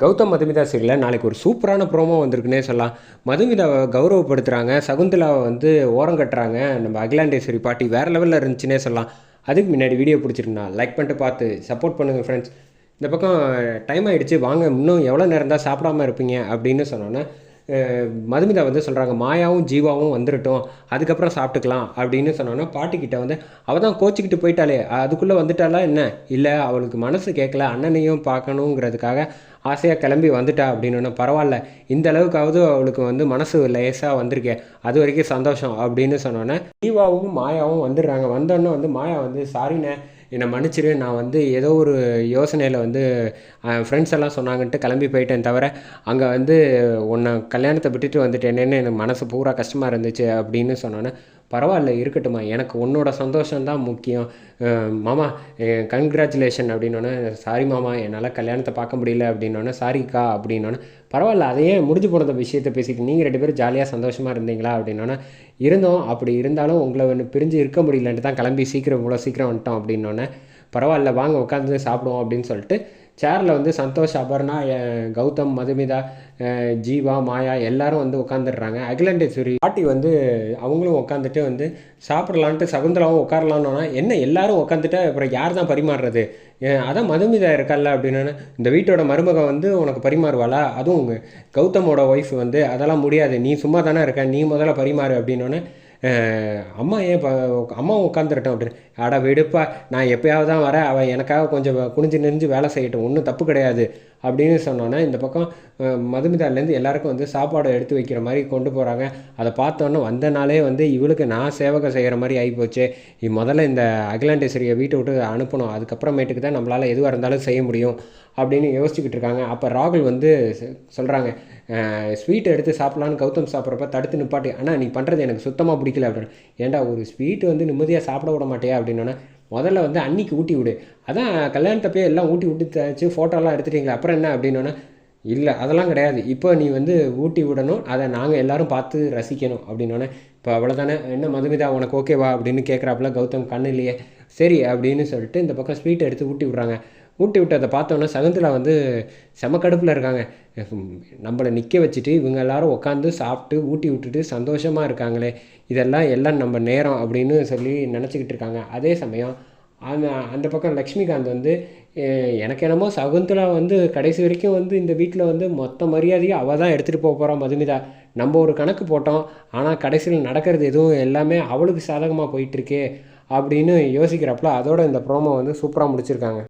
கௌதம் மதுமிதா சீரியலில் நாளைக்கு ஒரு சூப்பரான ப்ரோமோ வந்திருக்குன்னே சொல்லலாம். மதுமிதாவை கௌரவப்படுத்துகிறாங்க சகுந்தலாவை வந்து ஓரம் கட்டுறாங்க. நம்ம அகிலாண்டேஸ்வரி பாட்டி வேறு லெவலில் இருந்துச்சுன்னே சொல்லலாம். அதுக்கு முன்னாடி வீடியோ பிடிச்சிருந்தா லைக் பண்ணிட்டு பார்த்து சப்போர்ட் பண்ணுங்கள் ஃப்ரெண்ட்ஸ் இந்த பக்கம் டைம் ஆகிடுச்சு வாங்க இன்னும் எவ்வளோ நேரம் தான் சாப்பிடாம இருப்பீங்க அப்படின்னு சொன்னோன்னே மதுமிதா வந்து சொல்கிறாங்க மாயாவும் ஜீவாவும் வந்துடட்டும் அதுக்கப்புறம் சாப்பிட்டுக்கலாம் அப்படின்னு சொன்னோன்னா பாட்டிக்கிட்ட வந்து அவள் தான் கோச்சிக்கிட்டு போயிட்டாலே அதுக்குள்ளே வந்துட்டாலா என்ன? இல்லை அவளுக்கு மனசு கேட்கல அண்ணனையும் பார்க்கணுங்கிறதுக்காக ஆசையாக கிளம்பி வந்துட்டா அப்படின்னு பரவாயில்ல இந்த அளவுக்காவது அவளுக்கு வந்து மனசு லேசாக வந்திருக்கே அது வரைக்கும் சந்தோஷம் அப்படின்னு சொன்னோன்னே ஜீவாவும் மாயாவும் வந்துடுறாங்க. வந்தோடனே வந்து மாயா வந்து சாரிண்ணே என்னை மன்னிச்சிரு நான் வந்து ஏதோ ஒரு யோசனையில் வந்து ஃப்ரெண்ட்ஸ் எல்லாம் சொன்னாங்கன்ட்டு கிளம்பி போயிட்டேன் தவிர அங்கே வந்து உன்னை கல்யாணத்தை விட்டுட்டு வந்துட்டேனேன்னு எனக்கு மனசு பூரா கஷ்டமாக இருந்துச்சு அப்படின்னு சொன்னோன்னே பரவாயில்ல இருக்கட்டும்மா. எனக்கு உன்னோட சந்தோஷம்தான் முக்கியம். மாமா கங்க்ராச்சுலேஷன் அப்படின்னோடனே சாரி மாமா என்னால் கல்யாணத்தை பார்க்க முடியல அப்படின்னோடனே சாரிக்கா அப்படின்னோடனே பரவாயில்ல அதையே முடிஞ்சு போனத விஷயத்தை பேசிட்டு நீங்கள் ரெண்டு பேரும் ஜாலியாக சந்தோஷமாக இருந்தீங்களா? அப்படின்னோடனே இருந்தோம். அப்படி இருந்தாலும் உங்களை ஒன்று பிரிஞ்சு இருக்க முடியலன்ட்டு தான் கிளம்பி சீக்கிரம் இவ்வளோ சீக்கிரம் வந்துட்டோம் அப்படின்னோடனே பரவாயில்ல வாங்க உட்காந்து சாப்பிடுவோம் அப்படின்னு சொல்லிட்டு சேரில் வந்து சந்தோஷ் அபர்ணா கௌதம் மதுமிதா ஜீவா மாயா எல்லாரும் வந்து உட்காந்துடுறாங்க அகிலண்டேஸ்வரி பாட்டி வந்து அவங்களும் உட்காந்துட்டு வந்து சாப்பிடலான்ட்டு சகுந்தலாவும் உட்காரலான்னா என்ன எல்லாரும் உட்காந்துட்டு அப்புறம் யார் தான் பரிமாறுறது? அதான் மதுமிதா இருக்கால்ல அப்படின்னு. இந்த வீட்டோட மருமக வந்து உனக்கு பரிமாறுவாளா? அதுவும் கௌதமோட ஒய்ஃப் வந்து அதெல்லாம் முடியாது. நீ சும்மா தானே இருக்க. நீ முதல்ல பரிமாறு அப்படின்னோடனே அம்மா ஏன் இப்போ அம்மா உட்காந்துருட்டோம் அப்படின்னு. அட விடுப்பா நான் எப்பயாவது தான் வரேன். அவள் எனக்காக கொஞ்சம் குனிஞ்சு நெறிஞ்சு வேலை செய்யட்டும். ஒன்றும் தப்பு கிடையாது. அப்படின்னு சொன்னோன்னே இந்த பக்கம் மதுமிதாலேருந்து எல்லாருக்கும் வந்து சாப்பாடு எடுத்து வைக்கிற மாதிரி கொண்டு போகிறாங்க அதை பார்த்தோன்னே வந்த நாளே வந்து இவளுக்கு நான் சேவகம் செய்கிற மாதிரி ஆகிப்போச்சு முதல்ல இந்த அகிலாண்டேஸ்வரியை வீட்டை விட்டு அனுப்பணும். அதுக்கப்புறமேட்டுக்கு தான் நம்மளால் எதுவாக இருந்தாலும் செய்ய முடியும் அப்படின்னு யோசிச்சுக்கிட்டு இருக்காங்க. அப்போ ராகுல் வந்து சொல்கிறாங்க ஸ்வீட் எடுத்து சாப்பிட்லான்னு கௌதம் சாப்பிட்றப்ப தடுத்து நிப்பாட்டி. ஆனால் நீ பண்ணுறது எனக்கு சுத்தமாக பிடிக்கல. அப்படின்னு ஏன்டா ஒரு ஸ்வீட் வந்து நிம்மதியாக சாப்பிட விட மாட்டேயா? அப்படின்னா முதல்ல வந்து அன்னைக்கு ஊட்டி விடு. அதான் கல்யாணத்தப்பே எல்லாம் ஊட்டி விட்டு தச்சு ஃபோட்டோலாம் எடுத்துட்டீங்களா அப்புறம் என்ன அப்படின்னோன்னே இல்லை அதெல்லாம் கிடையாது. இப்போ நீ வந்து ஊட்டி விடணும் அதை நாங்கள் எல்லோரும் பார்த்து ரசிக்கணும் அப்படின்னோடனே இப்போ அவ்வளோதானே என்ன மதுமிதா உனக்கு ஓகேவா அப்படின்னு கேட்குறாப்புல கௌதம் கண்ணு இல்லையே சரி அப்படின்னு சொல்லிட்டு இந்த பக்கம் ஸ்வீட் எடுத்து ஊட்டி விட்றாங்க. ஊட்டி விட்டு அதை பார்த்தோன்னே சகுந்தலா வந்து செம கடுப்பில் இருக்காங்க. நம்மளை நிற்க வச்சுட்டு இவங்க எல்லாரும் உட்காந்து சாப்பிட்டு ஊட்டி விட்டுட்டு சந்தோஷமாக இருக்காங்களே இதெல்லாம் எல்லாம் நம்ம நேரம் அப்படின்னு சொல்லி நினச்சிக்கிட்டு இருக்காங்க. அதே சமயம் அந்த அந்த பக்கம் லக்ஷ்மிகாந்த் வந்து எனக்கு என்னமோ சகுந்தலா வந்து கடைசி வரைக்கும் வந்து இந்த வீட்டில் வந்து மொத்த மரியாதையும் அவள் தான் எடுத்துகிட்டு போக போகிறான் மதுமிதா. நம்ம ஒரு கணக்கு போட்டோம். ஆனால் கடைசியில் நடக்கிறது எதுவும் எல்லாமே அவளுக்கு சாதகமாக போயிட்டுருக்கே அப்படின்னு யோசிக்கிறப்பல அதோட இந்த ப்ரோமோ வந்து சூப்பராக முடிச்சிருக்காங்க.